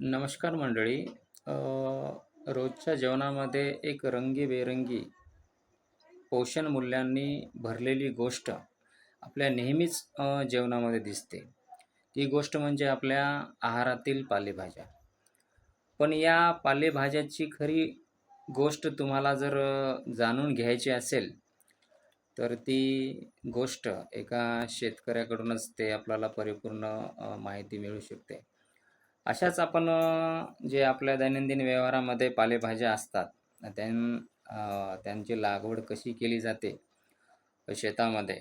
नमस्कार मंडळी. रोजच्या जेवणामध्ये एक रंगीबेरंगी पोषण मूल्यांनी भरलेली गोष्ट आपल्या नेहमीच जेवणामध्ये दिसते. ती गोष्ट म्हणजे आपल्या आहारातील पालेभाज्या. पण या पालेभाज्याची खरी गोष्ट तुम्हाला जर जाणून घ्यायची असेल तर ती गोष्ट एका शेतकऱ्याकडूनच ते आपल्याला परिपूर्ण माहिती मिळू शकते. अशाच आपण जे आपल्या दैनंदिन व्यवहारामध्ये पालेभाज्या असतात त्यां त्यांची लागवड कशी केली जाते शेतामध्ये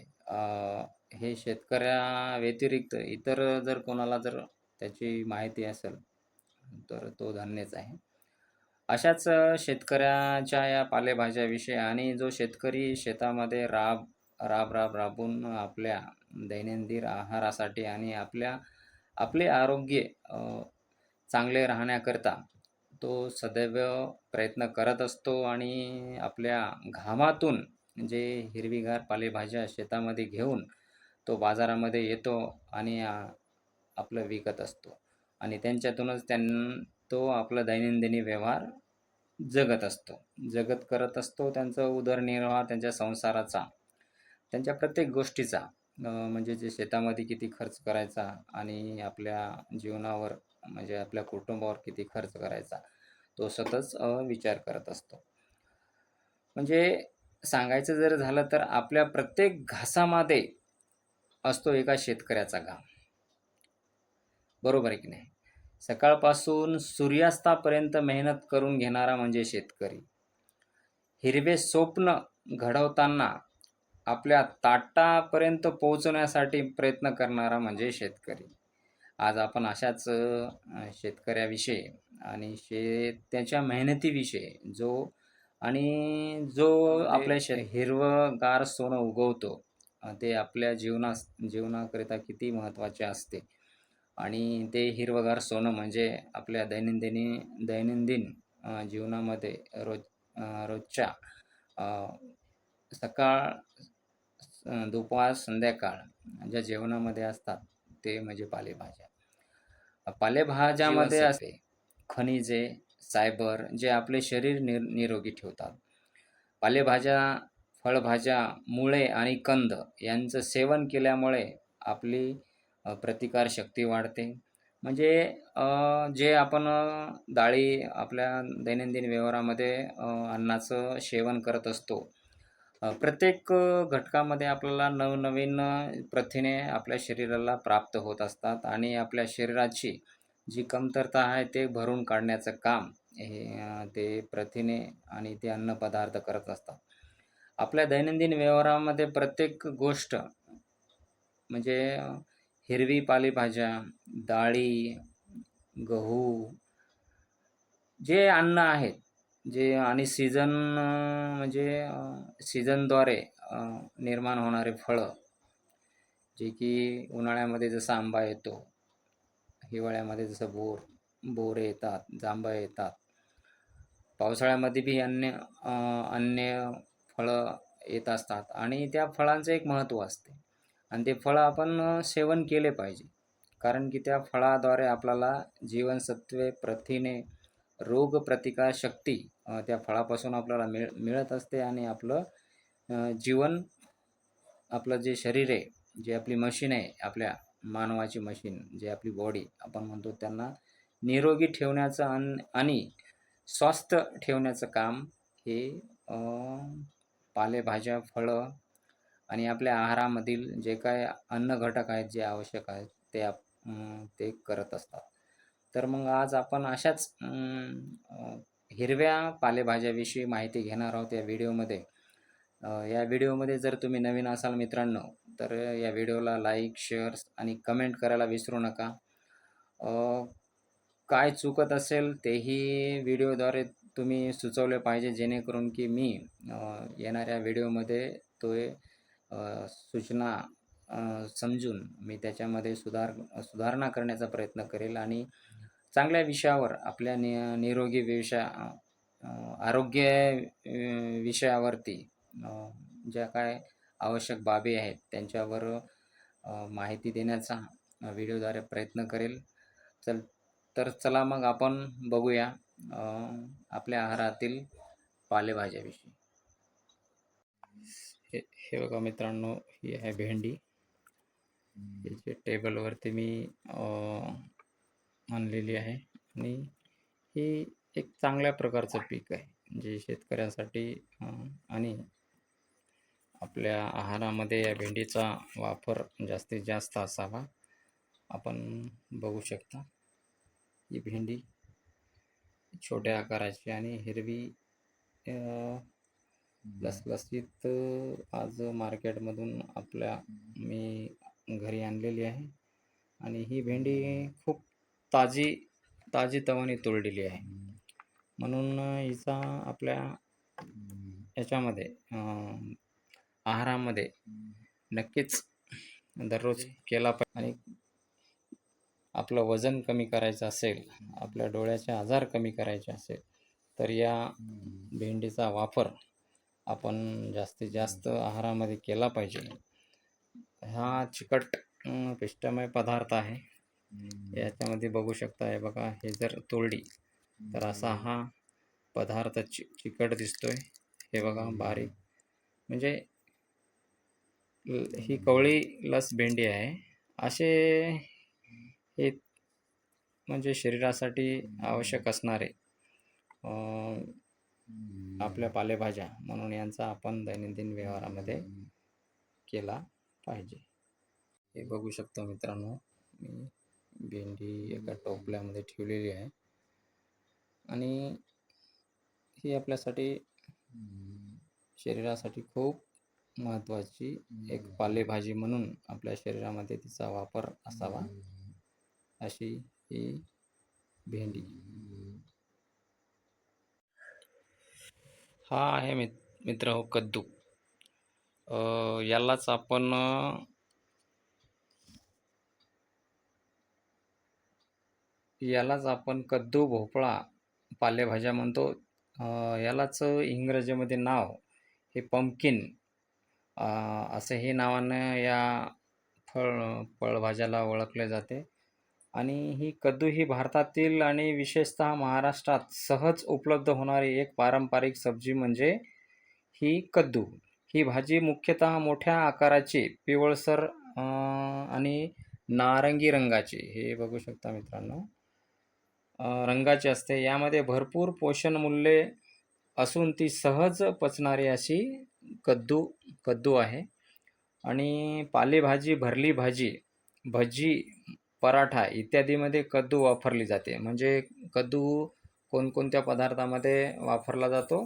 हे शेतकऱ्या व्यतिरिक्त इतर जर कोणाला जर त्याची माहिती असेल तर तो धन्यच आहे. अशाच शेतकऱ्याच्या या पालेभाज्याविषयी आणि जो शेतकरी शेतामध्ये राब राब राब राबून आपल्या दैनंदिन आहारासाठी आणि आपल्या आपले आरोग्य चांगले राहण्याकरता तो सदैव प्रयत्न करत असतो आणि आपल्या घामातून जे हिरवीगार पालेभाज्या शेतामध्ये घेऊन तो बाजारामध्ये येतो आणि आपलं विकत असतो. आणि त्यांच्यातूनच त्यां तो आपला दैनंदिनी व्यवहार जगत असतो. जगत करत असतो त्यांचा उदरनिर्वाह त्यांच्या संसाराचा त्यांच्या प्रत्येक गोष्टीचा. म्हणजे जे शेतामध्ये किती खर्च करायचा आणि आपल्या जीवनावर म्हणजे आपल्या कुटुंबावर किती खर्च करायचा तो सतत विचार करत असतो. म्हणजे सांगायचं जर झालं तर आपल्या प्रत्येक घासामध्ये असतो एका शेतकऱ्याचा घाम. बरोबर आहे की नाही? सकाळपासून सूर्यास्तापर्यंत मेहनत करून घेणारा म्हणजे शेतकरी. हिरवे स्वप्न घडवताना आपल्या ताटापर्यंत पोहोचवण्यासाठी प्रयत्न करणारा म्हणजे शेतकरी. आज आपण अशाच शेतकऱ्याविषयी आणि शे त्याच्या मेहनतीविषयी जो आणि जो आपल्या शे हिरवंगार सोनं उगवतो ते आपल्या जीवनास जीवनाकरिता किती महत्त्वाचे असते. आणि ते हिरवंगार सोनं म्हणजे आपल्या दैनंदिनी दैनंदिन जीवनामध्ये रोज रोजच्या सकाळ दुपार संध्याकाळ ज्या जेवणामध्ये असतात ते म्हणजे पालेभाज्या. पालेभाज्यामध्ये असते खनिजे फायबर जे आपले शरीर निर निरोगी ठेवतात. पालेभाज्या फळभाज्या मुळे आणि कंद यांचं सेवन केल्यामुळे आपली प्रतिकारशक्ती वाढते. म्हणजे जे आपण डाळी आपल्या दैनंदिन व्यवहारामध्ये अन्नाचं सेवन करत असतो प्रत्येक घटकामध्ये आपल्याला नवनवीन प्रथिने आपल्या शरीराला प्राप्त होत असतात आणि आपल्या शरीराची जी कमतरता आहे ते भरून काढण्याचं काम हे ते प्रथिने आणि ते अन्नपदार्थ करत असतात. आपल्या दैनंदिन व्यवहारामध्ये प्रत्येक गोष्ट म्हणजे हिरवी पालेभाज्या डाळी गहू जे अन्न आहेत जे आणि सीझन म्हणजे सीझनद्वारे निर्माण होणारे फळं जे की उन्हाळ्यामध्ये जसा आंबा येतो हिवाळ्यामध्ये जसं बोर बोरे येतात जांभा येतात पावसाळ्यामध्ये बी अन्य अन्य फळं येत असतात आणि त्या फळांचं एक महत्त्व असते. आणि ते फळं आपण सेवन केले पाहिजे. कारण की त्या फळाद्वारे आपल्याला जीवनसत्वे प्रथिने रोगप्रतिकारशक्ती त्या फळापासून आपल्याला मिळ मिळत असते आणि आपलं जीवन आपलं जे शरीर आहे जे आपली मशीन आहे आपल्या मानवाची मशीन जे आपली बॉडी आपण म्हणतो त्यांना निरोगी ठेवण्याचं अन आणि स्वस्थ ठेवण्याचं काम हे पालेभाज्या फळं आणि आपल्या आहारामधील जे काय अन्न घटक आहेत जे आवश्यक आहेत ते आप ते करत असतात. तर मग आज आपण अशाच हिरव्या पालेभाज्याविषयी माहिती घेणार आहोत या व्हिडिओमध्ये. या व्हिडिओमध्ये जर तुम्ही नवीन असाल मित्रांनो तर या व्हिडिओला लाईक शेअर आणि कमेंट करायला विसरू नका. काय चुकत असेल तेही व्हिडिओद्वारे तुम्ही सुचवले पाहिजे जेणेकरून की मी येणाऱ्या व्हिडिओमध्ये तो सूचना समजून मी त्याच्यामध्ये सुधार सुधारणा करण्याचा प्रयत्न करेल आणि चांगल्या विषयावर आपल्या नि निरोगी विषया आरोग्य विषयावरती ज्या काय आवश्यक बाबी आहेत त्यांच्यावर माहिती देण्याचा व्हिडिओद्वारे प्रयत्न करेल. चल तर चला मग आपण बघूया आपल्या आहारातील पालेभाज्याविषयी. हे हे बघा मित्रांनो ही आहे भेंडी. जे टेबलवरती मी आणलेली आहे. आणि ही एक चांगल्या प्रकारचं पीक आहे. म्हणजे जे शेतकऱ्यासाठी आणि आपल्या आहारामध्ये या भेंडीचा वापर जास्तीत जास्त असावा. आपण बघू शकता ही भेंडी छोट्या आकाराची आणि हिरवी लसलसीत आज मार्केटमधून आपल्या मी घरी आणलेली आहे. आणि ही भेंडी खूप ताजी ताजी तवाने तोडलेली आहे. म्हणून हिचा आपल्या याच्यामध्ये आहारामध्ये नक्कीच दररोज केला पाहिजे. आणि आपलं वजन कमी करायचं असेल आपल्या डोळ्याचे आजार कमी करायचे असेल तर या भेंडीचा वापर आपण जास्तीत जास्त आहारामध्ये केला पाहिजे. हा चिकट पिष्टमय पदार्थ आहे. याच्यामध्ये बघू शकता हे बघा हे जर तोडली तर असा हा पदार्थ चि चिकट दिसतोय. हे बघा बारीक. म्हणजे ही कवळी लस भेंडी आहे. असे हे म्हणजे शरीरासाठी आवश्यक असणारे आपल्या पालेभाज्या म्हणून यांचा आपण दैनंदिन व्यवहारामध्ये केला पाहिजे. हे बघू शकतो मित्रांनो मी भेंडी एका टोपल्यामध्ये ठेवलेली आहे. आणि ही आपल्यासाठी शरीरासाठी खूप महत्त्वाची एक पालेभाजी म्हणून आपल्या शरीरामध्ये तिचा वापर असावा. अशी ही भेंडी. हा आहे मित मित्र हो कद्दू. यालाच आपण यालाच आपण कद्दू भोपळा पालेभाज्या म्हणतो. यालाच इंग्रजीमध्ये नाव हे पंपकिन. असं हे नावानं या फळ फळभाज्याला ओळखले जाते. आणि ही कद्दू ही भारतातील आणि विशेषतः महाराष्ट्रात सहज उपलब्ध होणारी एक पारंपरिक सब्जी म्हणजे ही कद्दू. ही भाजी मुख्यतः मोठ्या आकाराची पिवळसर आणि नारंगी रंगाची. हे बघू शकता मित्रांनो. रंगाची असते. यामध्ये भरपूर पोषण मूल्ये असून ती सहज पचणारी अशी कद्दू कद्दू आहे. आणि पालेभाजी भरली भाजी भजी पराठा इत्यादीमध्ये कद्दू वापरली जाते. म्हणजे कद्दू कोणकोणत्या पदार्थामध्ये वापरला जातो?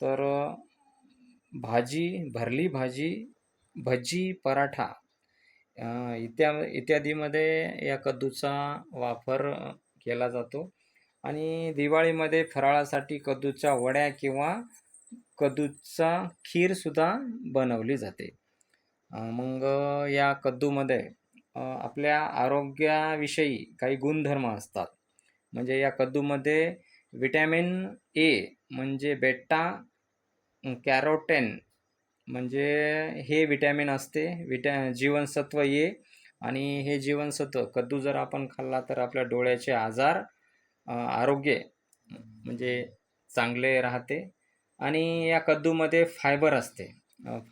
तर भाजी भरली भाजी भजी पराठा इत्या इत्यादीमध्ये या कद्दूचा वापर केला जातो. आणि दिवाळीमध्ये फराळासाठी कद्दूच्या वड्या किंवा कद्दूचा खीरसुद्धा बनवली जाते. मग या कद्दूमध्ये आपल्या आरोग्याविषयी काही गुणधर्म असतात. म्हणजे या कद्दूमध्ये विटॅमिन ए म्हणजे बेटा कॅरोटेन म्हणजे हे विटॅमिन असते. विटॅ जीवनसत्व ए आणि हे जीवनसत्व कद्दू जर आपण खाल्ला तर आपल्या डोळ्याचे आजार आरोग्य म्हणजे चांगले राहते आणि या कद्दूमध्ये फायबर असते.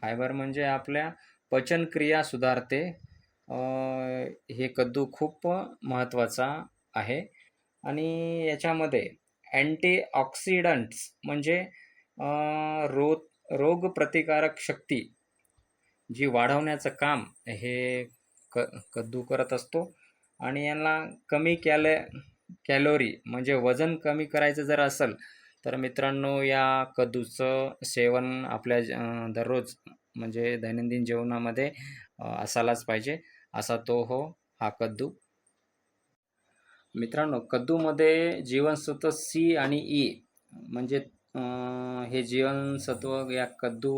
फायबर म्हणजे आपल्या पचनक्रिया सुधारते. हे कद्दू खूप महत्त्वाचा आहे आणि याच्यामध्ये अँटीऑक्सिडंट्स म्हणजे रो रोगप्रतिकारक शक्ती जी वाढवण्याचं काम हे क कद्दू करत असतो. आणि यांना कमी कॅले कॅलोरी म्हणजे वजन कमी करायचं जर असेल तर मित्रांनो या कद्दूचं सेवन आपल्या दररोज म्हणजे दैनंदिन जेवणामध्ये असायलाच पाहिजे. असा तो हो हा कद्दू. मित्रांनो कद्दूमध्ये जीवनसत्व सी आणि ई म्हणजे हे जीवनसत्व या कद्दू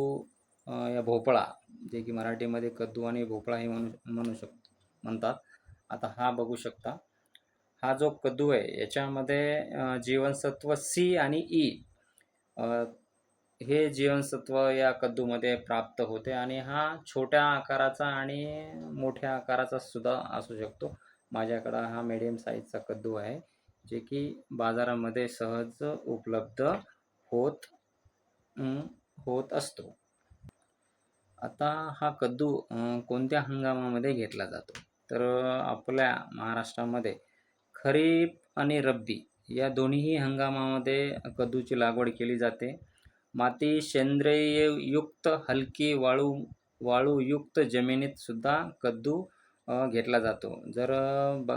या भोपळा जे की मराठीमध्ये कद्दू आणि भोपळा हे म्हणू म्हणू शक म्हणतात. आता हा बघू शकता. हा जो कद्दू आहे याच्यामध्ये जीवनसत्व सी आणि ई हे जीवनसत्व या कद्दूमध्ये प्राप्त होते आणि हा छोट्या आकाराचा आणि मोठ्या आकाराचा सुद्धा असू शकतो. माझ्याकडं हा मिडियम साईजचा कद्दू आहे जे की बाजारामध्ये सहज उपलब्ध होत होत असतो. आता हा कद्दू कोणत्या हंगामामध्ये घेतला जातो? तर आपल्या महाराष्ट्रामध्ये खरीप आणि रब्बी या दोन्हीही हंगामामध्ये कद्दूची लागवड केली जाते. माती सेंद्रिययुक्त हलकी वाळू वाळूयुक्त जमिनीतसुद्धा कद्दू घेतला जातो. जर ब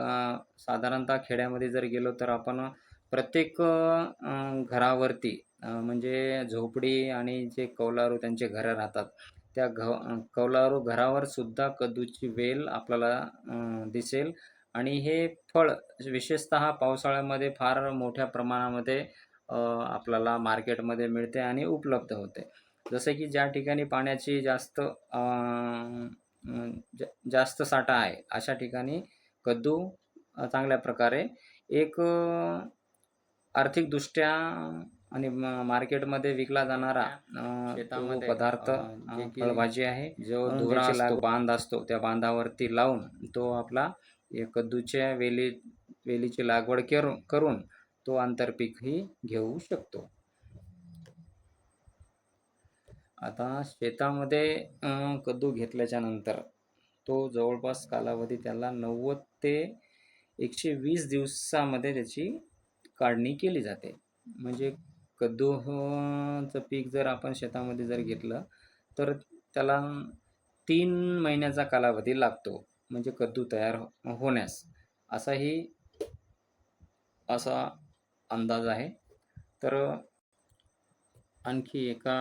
साधारणतः खेड्यामध्ये जर गेलो तर आपण प्रत्येक घरावरती म्हणजे झोपडी आणि जे कौलारू त्यांचे घरं राहतात त्या घ कौलारू घरावर सुद्धा कद्दूची वेल आपल्याला दिसेल. आणि हे फळ विशेषतः पावसाळ्यामध्ये फार मोठ्या प्रमाणामध्ये आपल्याला मार्केटमध्ये मिळते आणि उपलब्ध होते. जसे की ज्या ठिकाणी पाण्याची जास्त जा जास्त साठा आहे अशा ठिकाणी कद्दू चांगल्या प्रकारे एक आर्थिकदृष्ट्या आणि मार्केटमध्ये विकला जाणारा पदार्थ फळभाजी आहे जो असतो. बांध असतो त्या बांधावरती लावून तो आपला कद्दूच्या वेली वेलीची लागवड करून करून तो आंतरपीकही घेऊ शकतो. आता शेतामध्ये कद्दू घेतल्याच्या नंतर तो जवळपास कालावधी त्याला नव्वद ते एकशे वीस दिवसामध्ये त्याची काढणी केली जाते. म्हणजे कद्दू चं पीक जर आपण शेतामध्ये जर घेतलं तर त्याला तीन महिन्याचा कालावधी लागतो म्हणजे कद्दू तयार हो-, होण्यास. असाही असा अंदाज आहे. तर आणखी एका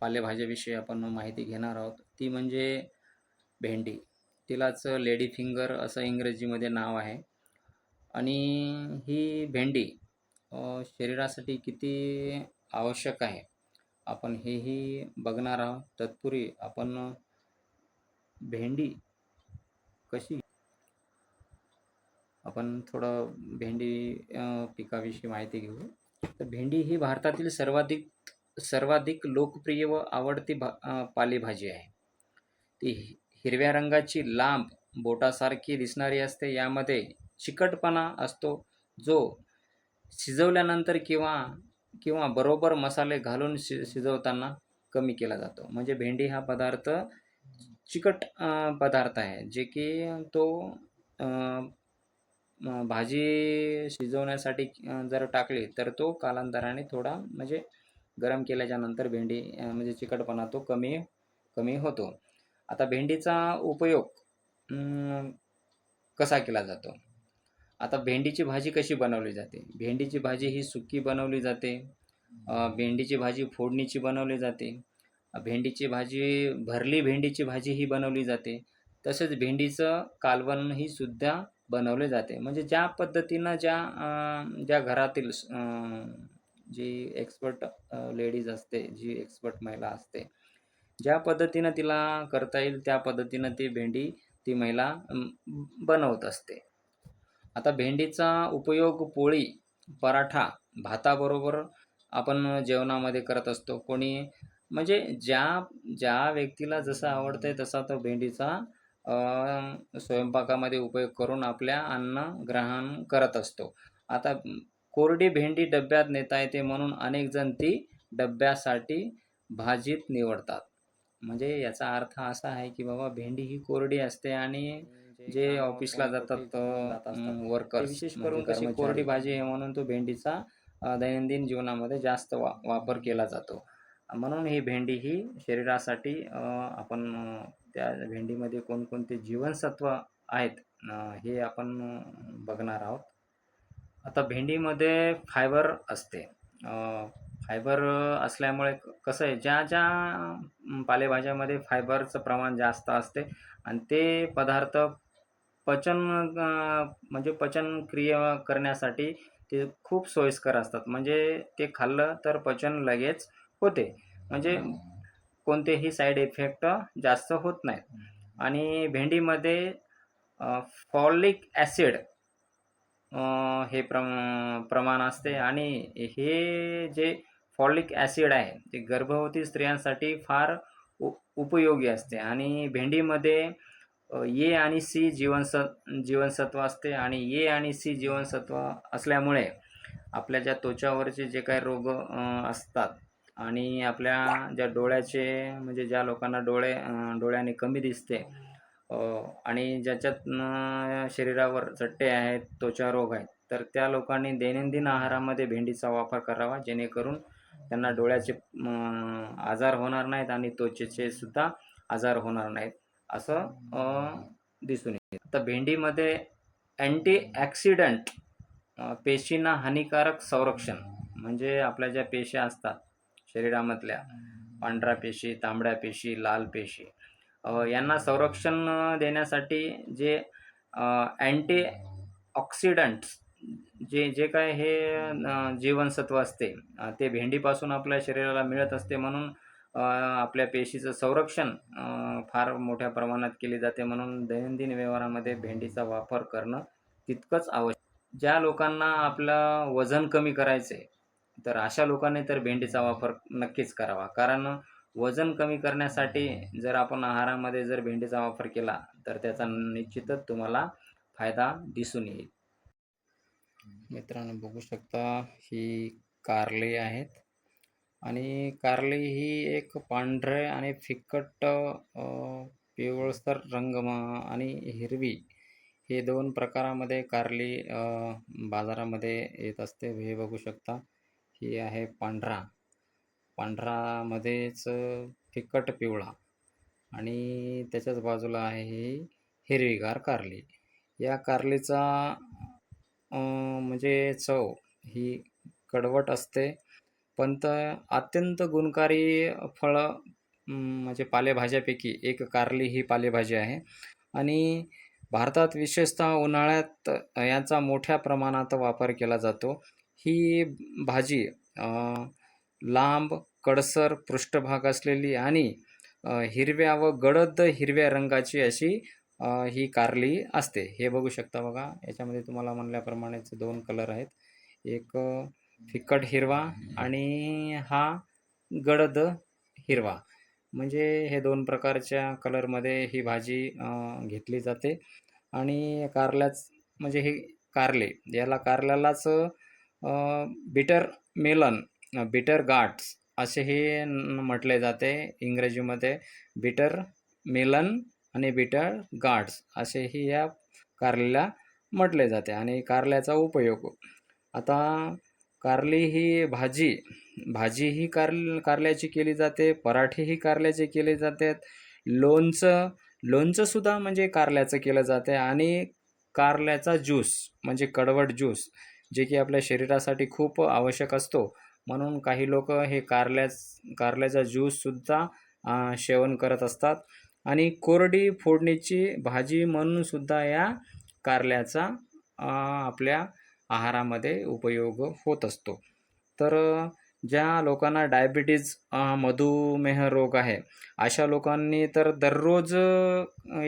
पालेभाज्याविषयी आपण माहिती घेणार आहोत. ती म्हणजे भेंडी. तिलाच लेडी फिंगर असं इंग्रजीमध्ये नाव आहे. आणि ही भेंडी शरीरासाठी किती आवश्यक आहे? आपण हेही बघणार आहोत. तत्पूर्वी आपण भेंडी कशी आपण थोडं भेंडी पिकाविषयी माहिती घेऊ. तर भेंडी ही भारतातील सर्वाधिक सर्वाधिक लोकप्रिय व आवडती भा पालेभाजी आहे. ती हिरव्या रंगाची लांब बोटासारखी दिसणारी असते. यामध्ये चिकटपणा असतो जो शिजवल्यानंतर किंवा किंवा बरोबर मसाले घालून शि शिजवताना कमी केला जातो. म्हणजे भेंडी हा पदार्थ चिकट पदार्थ आहे. जे की तो भाजी शिजवण्यासाठी जर टाकली तर तो कालांतराने थोडा म्हणजे गरम केल्याच्यानंतर भेंडी म्हणजे चिकटपणा तो कमी कमी होतो. आता भेंडीचा उपयोग कसा केला जातो? आता भेंडीची भाजी कशी बनवली जाते? भेंडीची भाजी ही सुकी बनवली जाते. भेंडीची भाजी फोडणीची बनवली जाते. भेंडीची भाजी भरली भेंडीची भाजी ही बनवली जाते. तसेच भेंडीचं कालवण ही सुद्धा बनवले जाते. म्हणजे ज्या पद्धतीनं ज्या ज्या घरातील जी एक्सपर्ट लेडीज असते जी एक्सपर्ट महिला असते ज्या पद्धतीनं तिला करता येईल त्या पद्धतीनं ती भेंडी ती महिला बनवत असते. आता भेंडीचा उपयोग पोळी पराठा भाताबरोबर आपण जेवणामध्ये करत असतो. कोणी म्हणजे ज्या ज्या व्यक्तीला जसं आहे तसा तो भेंडीचा स्वयंपाकामध्ये उपयोग करून आपल्या अन्न ग्रहण करत असतो. आता कोरडी भेंडी डब्यात नेता येते म्हणून अनेक जण ती डब्यासाठी भाजीत निवडतात. म्हणजे याचा अर्थ असा आहे की बाबा भेंडी ही कोरडी असते आणि जे ऑफिसला जातात वर्कर्स विशेष करून कशी कोरडी भाजी आहे म्हणून तो भेंडीचा दैनंदिन जीवनामध्ये जास्त वा वापर केला जातो. म्हणून ही भेंडी ही शरीरासाठी आपण त्या भेंडीमध्ये कोणकोणते जीवनसत्व आहेत हे आपण बघणार आहोत. आता भेंडीमध्ये फायबर असते. फायबर असल्यामुळे कसं आहे ज्या ज्या पालेभाज्यामध्ये फायबरचं प्रमाण जास्त असते आणि ते पदार्थ पचन म्हणजे पचन क्रिया करण्यासाठी ते खूप सोयीस्कर असतात. म्हणजे ते खाल्लं तर पचन लगेच होते. म्हणजे कोणतेही साईड इफेक्ट जास्त होत नाहीत. आणि भेंडीमध्ये फॉलिक ॲसिड हे प्रम प्रमाण असते. आणि हे जे फॉलिक ॲसिड आहे ते गर्भवती स्त्रियांसाठी फार उ उपयोगी असते. आणि भेंडीमध्ये ए आणि सी जीवनस जीवनसत्व असते आणि ए आणि सी जीवनसत्व असल्यामुळे आपल्या ज्या त्वचावरचे जे काही रोग असतात आणि आपल्या ज्या डोळ्याचे म्हणजे ज्या लोकांना डोळे डोळ्याने कमी दिसते आणि ज्याच्यात शरीरावर चट्टे आहेत त्वचा रोग आहेत तर त्या लोकांनी दैनंदिन आहारामध्ये भेंडीचा वापर करावा जेणेकरून त्यांना डोळ्याचे आजार होणार नाहीत आणि त्वचेचे सुद्धा आजार होणार नाहीत. असं दिसून येते आता भेंडीमध्ये अँटी ॲक्सिडंट पेशींना हानिकारक संरक्षण म्हणजे आपल्या ज्या पेशी असतात शरीरामधल्या पांढऱ्या पेशी तांबड्या पेशी लाल पेशी यांना संरक्षण देण्यासाठी जे अँटी ऑक्सिडंट्स जे जे काय हे जीवनसत्व असते ते भेंडीपासून आपल्या शरीराला मिळत असते म्हणून आपल्या पेशीचं संरक्षण फार मोठ्या प्रमाणात केले जाते. म्हणून दैनंदिन व्यवहारामध्ये भेंडीचा वापर करणं तितकंच आवश्यक. ज्या लोकांना आपलं वजन कमी करायचं आहे तर अशा लोकांनी तर भेंडीचा वापर नक्कीच करावा. कारण वजन कमी करण्यासाठी जर आपण आहारामध्ये जर भेंडीचा वापर केला तर त्याचा निश्चितच तुम्हाला फायदा दिसून येईल. मित्रांनो बघू शकता ही कारले आहेत. आणि कारली ही एक पांढरे आणि फिक्कट पिवळसर रंग आणि हिरवी हे दोन प्रकारामध्ये कारली बाजारामध्ये येत असते. हे बघू शकता ही आहे पांढरा. पांढरामध्येच फिक्कट पिवळा आणि त्याच्याच बाजूला आहे ही हिरवीगार कारली. या कारलीचा म्हणजे चव ही कडवट असते पण तर अत्यंत गुणकारी फळं म्हणजे पालेभाज्यापैकी एक कारली ही पालेभाजी आहे. आणि भारतात विशेषतः उन्हाळ्यात याचा मोठ्या प्रमाणात वापर केला जातो. ही भाजी लांब कडसर पृष्ठभाग असलेली आणि हिरव्या व गडद हिरव्या रंगाची अशी ही कारली असते. हे बघू शकता बघा याच्यामध्ये तुम्हाला म्हणल्याप्रमाणेच दोन कलर आहेत. एक फिकट फिक्कट हिरवा आणि हा गडद हिरवा. म्हणजे हे दोन प्रकारच्या कलरमध्ये ही भाजी घेतली जाते. आणि कारल्याच म्हणजे हे कारले याला कारल्यालाच बिटर मेलन बिटर गाट्स असे हे म्हटले जाते इंग्रजीमध्ये. बिटर मेलन आणि बिटर गाट्स असेही या कारल्याला म्हटले जाते आणि कारल्याचा उपयोग. आता कारली ही भाजी भाजी ही कार कारल्याची केली जाते पराठेही कारल्याचे केले जातात. लोणचं लोणचंसुद्धा म्हणजे कारल्याचं केलं जाते आणि कारल्याचा ज्यूस म्हणजे कडवट ज्यूस जे की आपल्या शरीरासाठी खूप आवश्यक असतो. म्हणून काही लोक हे कारल्याच कारल्याचा ज्यूससुद्धा सेवन करत असतात. आणि कोरडी फोडणीची भाजी म्हणूनसुद्धा या कारल्याचा आपल्या आहारामध्ये उपयोग होत असतो. तर ज्या लोकांना डायबिटीज मधुमेह रोग आहे अशा लोकांनी तर दररोज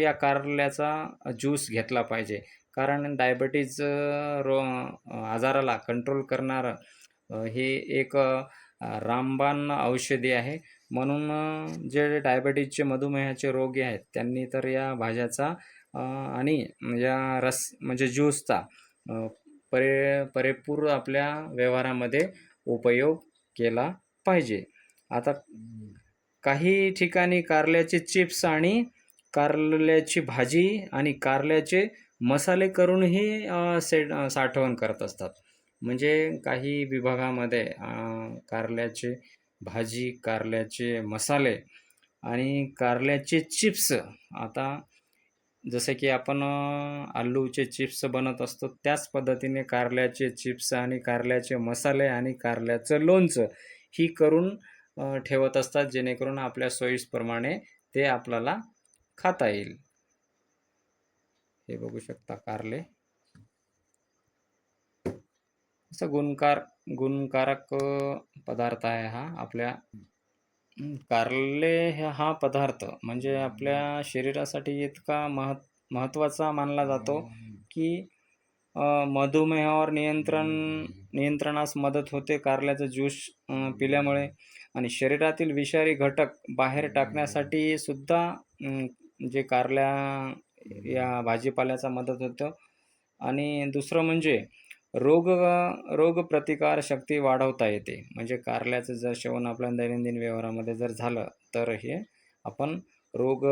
या कारल्याचा ज्यूस घेतला पाहिजे. कारण डायबिटीज रो आजाराला कंट्रोल करणारं हे एक रामबाण औषधी आहे. म्हणून जे डायबेटीजचे मधुमेहाचे रोगी आहेत त्यांनी तर या भाज्याचा आणि या रस म्हणजे ज्यूसचा परे परेपूर आपल्या व्यवहारामध्ये उपयोग केला पाहिजे. आता काही ठिकाणी कारल्याचे चिप्स आणि कारल्याची भाजी आणि कारल्याचे मसाले करूनही से साठवण करत असतात. म्हणजे काही विभागामध्ये कारल्याचे भाजी कारल्याचे मसाले आणि कारल्याचे चिप्स आता जसं की आपण आलूचे चिप्स बनत असतो त्याच पद्धतीने कारल्याचे चिप्स आणि कारल्याचे मसाले आणि कारल्याचं लोणचं ही करून ठेवत असतात जेणेकरून आपल्या सोयीसप्रमाणे ते आपल्याला खाता येईल. हे बघू शकता कारले. असं गुणकार गुणकारक पदार्थ आहे हा आपल्या कारले हे हा पदार्थ म्हणजे आपल्या शरीरासाठी इतका महत् महत्त्वाचा मानला जातो की मधुमेहावर नियंत्रण नियंत्रणास मदत होते कारल्याचं ज्यूस पिल्यामुळे. आणि शरीरातील विषारी घटक बाहेर टाकण्यासाठी सुद्धा जे कारल्या या भाजीपाल्याचा मदत होतं. आणि दुसरं म्हणजे रोग रोगप्रतिकार शक्ती वाढवता येते. म्हणजे कारल्याचं जर सेवन आपल्या दैनंदिन व्यवहारामध्ये जर झालं तर हे आपण रोग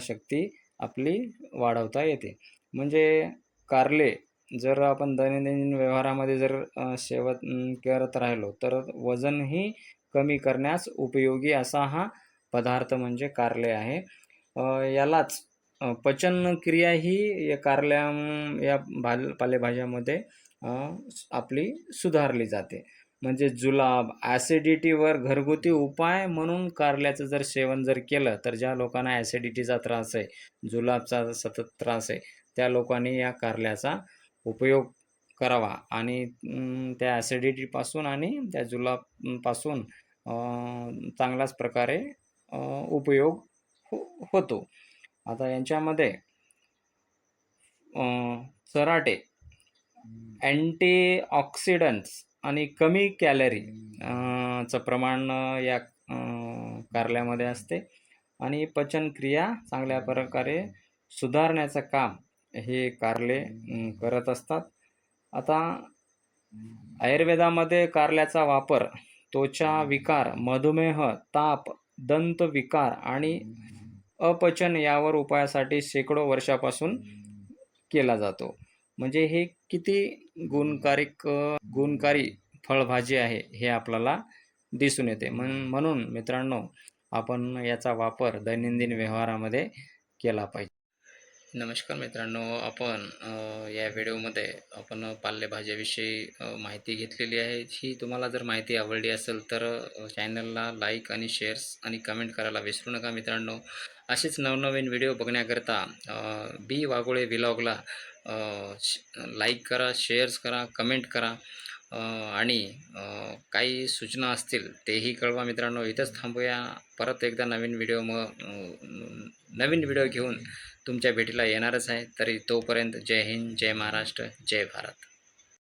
शक्ती आपली वाढवता येते. म्हणजे कारले जर आपण दैनंदिन व्यवहारामध्ये जर सेवन करत राहिलो तर वजनही कमी करण्यास उपयोगी असा हा पदार्थ म्हणजे कारले आहे. यालाच पचनक्रिया ही या कारल्या या भाल पालेभाज्यामध्ये आपली सुधारली जाते. म्हणजे जुलाब ॲसिडिटीवर घरगुती उपाय म्हणून कारल्याचं जर सेवन जर केलं तर ज्या लोकांना ॲसिडिटीचा त्रास आहे जुलाबचा सतत त्रास आहे त्या लोकांनी या कारल्याचा उपयोग करावा. आणि त्या ॲसिडिटीपासून आणि त्या जुलाबपासून चांगलाच चांगल्याच प्रकारे उपयोग हो होतो. आता यांच्यामध्ये सराटे अँटीऑक्सिडंट्स आणि कमी कॅलरी चं प्रमाण या कारल्यामध्ये असते. आणि पचनक्रिया चांगल्या प्रकारे सुधारण्याचं काम हे कारले करत असतात. आता आयुर्वेदामध्ये कारल्याचा वापर त्वचा विकार मधुमेह ताप दंतविकार आणि अपचन यावर उपायासाठी शेकडो वर्षापासून केला जातो. म्हणजे हे किती गुणकारिक गुणकारी फळभाजी आहे हे आपल्याला दिसून येते. म्हण म्हणून मित्रांनो आपण याचा वापर दैनंदिन व्यवहारामध्ये केला पाहिजे. नमस्कार मित्रांनो आपण या व्हिडिओमध्ये आपण पालेभाज्याविषयी माहिती घेतलेली आहे. ही तुम्हाला जर माहिती आवडली असेल तर चॅनलला लाईक आणि शेअर्स आणि कमेंट करायला विसरू नका मित्रांनो. असेच नवनवीन व्हिडिओ बघण्याकरता बी वागोळे विलॉगला लाईक करा शेअर्स करा कमेंट करा. आणि काही सूचना असतील तेही कळवा मित्रांनो. इथंच थांबूया. परत एकदा नवीन व्हिडिओ मग नवीन व्हिडिओ घेऊन तुमच्या भेटीला येणारच आहे. तरी तोपर्यंत जय हिंद जय महाराष्ट्र जय भारत.